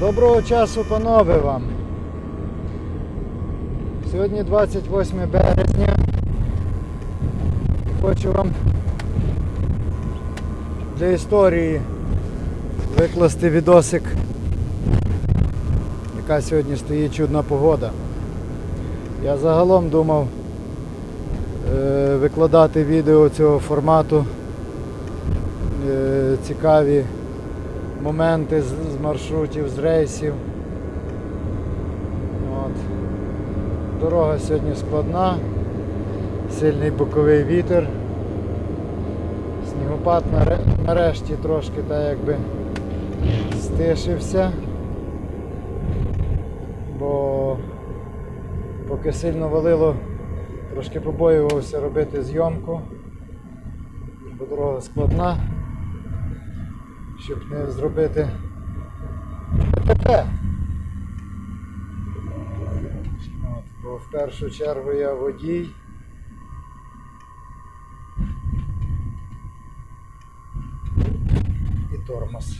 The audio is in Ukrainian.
Доброго часу, панове вам. Сьогодні 28 березня. Хочу вам для історії викласти відосик, яка сьогодні стоїть чудна погода. Я загалом думав е, викладати відео цього формату. Е, цікаві моменти з, маршрутів, з рейсів. От. Дорога сьогодні складна, сильний боковий вітер. Снігопад наре- нарешті трошки так якби стишився. Бо поки сильно валило, трошки побоювався робити зйомку, бо дорога складна щоб не зробити ДТП. Бо в першу чергу я водій. І тормоз.